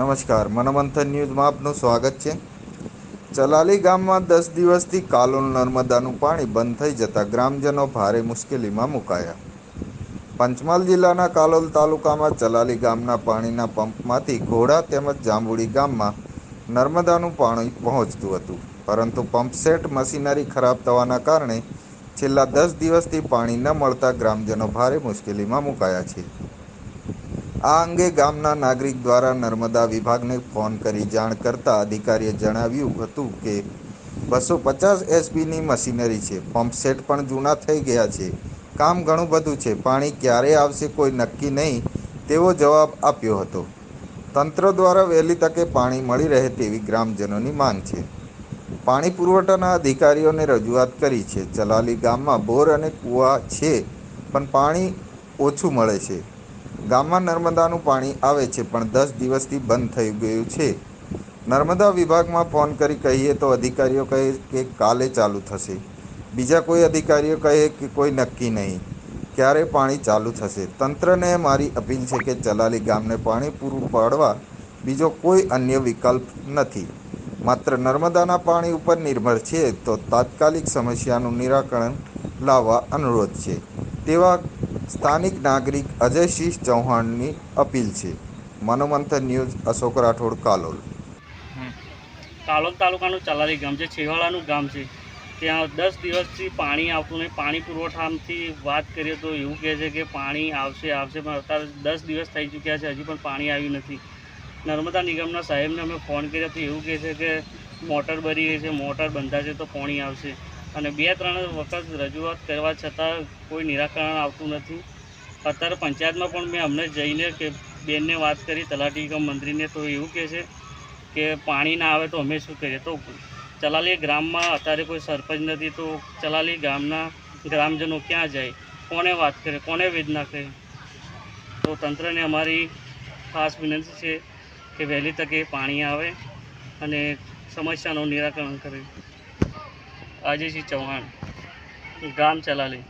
નમસ્કાર, મનોમંથન ન્યૂઝમાં આપનું સ્વાગત છે. ચલાલી ગામમાં દસ દિવસથી કાલોલ નર્મદાનું પાણી બંધ થઈ જતાં ગ્રામજનો ભારે મુશ્કેલીમાં મુકાયા. પંચમહાલ જિલ્લાના કાલોલ તાલુકામાં ચલાલી ગામના પાણીના પંપમાંથી ઘોડા તેમજ જાંબુડી ગામમાં નર્મદાનું પાણી પહોંચતું હતું. પરંતુ પંપસેટ મશીનરી ખરાબ થવાના કારણે છેલ્લા દસ દિવસથી પાણી ન મળતા ગ્રામજનો ભારે મુશ્કેલીમાં મુકાયા છે. આ અંગે ગામના નાગરિક દ્વારા નર્મદા વિભાગને ફોન કરી જાણ કરતા અધિકારીએ જણાવ્યું હતું કે બસો પચાસ એસપીની મશીનરી છે, પંપ સેટ પણ જૂના થઈ ગયા છે, કામ ઘણું બધું છે, પાણી ક્યારે આવશે કોઈ નક્કી નહીં તેવો જવાબ આપ્યો હતો. તંત્ર દ્વારા વહેલી તકે પાણી મળી રહે તેવી ગ્રામજનોની માંગ છે. પાણી પુરવઠાના અધિકારીઓને રજૂઆત કરી છે, ચલાલી ગામમાં બોર અને કૂવા છે, પણ પાણી ઓછું મળે છે. ગામમાં નર્મદાનું પાણી આવે છે, પણ દસ દિવસથી બંધ થઈ ગયું છે. નર્મદા વિભાગમાં ફોન કરી કહીએ તો અધિકારીઓ કહે કે કાલે ચાલુ થશે. બીજા કોઈ અધિકારીઓ કહે કે કોઈ નક્કી નહીં. ક્યારે પાણી ચાલુ થશે? તંત્રને મારી અપીલ છે કે ચલાલી ગામને પાણી પૂરું પાડવા બીજો કોઈ અન્ય વિકલ્પ નથી. માત્ર નર્મદાના પાણી ઉપર નિર્ભર છે, તો તાત્કાલિક સમસ્યાનું નિરાકરણ લાવવા અનુરોધ છે. તેવા સ્થાનિક નાગરિક અજયસિંહ ચૌહાણની અપીલ છે. મનોમંથન ન્યૂઝ, અશોક રાઠોડ, કાલોલ. કાલોલ તાલુકાનું ચલારી ગામ છે છેવાડાનું ગામ છે. ત્યાં દસ દિવસથી પાણી આવતું નહીં. પાણી પુરવઠાથી વાત કરીએ તો એવું કહે છે કે પાણી આવશે આવશે, પણ અત્યારે દસ દિવસ થઈ ચૂક્યા છે, હજી પણ પાણી આવ્યું નથી. નર્મદા નિગમના સાહેબને અમે ફોન કર્યો તો એવું કહે છે કે મોટર બરી ગઈ છે, મોટર બંધાશે તો પાણી આવશે. અને બે ત્રણ વખત રજૂઆત કરવા છતાં કોઈ નિરાકરણ આવતું નથી. અત્યારે પંચાયતમાં પણ મેં અમને જઈને કે બેનને વાત કરી, તલાટી મંત્રીને, તો એવું કહે છે કે પાણી ના આવે તો અમે શું કરીએ? તો ચલાલી ગ્રામમાં અત્યારે કોઈ સરપંચ નથી, તો ચલાલી ગામના ગ્રામજનો ક્યાં જાય? કોને વાત કરે? કોને વેદના કરે? તો તંત્રને અમારી ખાસ વિનંતી છે કે વહેલી તકે પાણી આવે અને સમસ્યાનું નિરાકરણ કરે. અજયસિંહ ચૌહાણ ગામ ચલાલી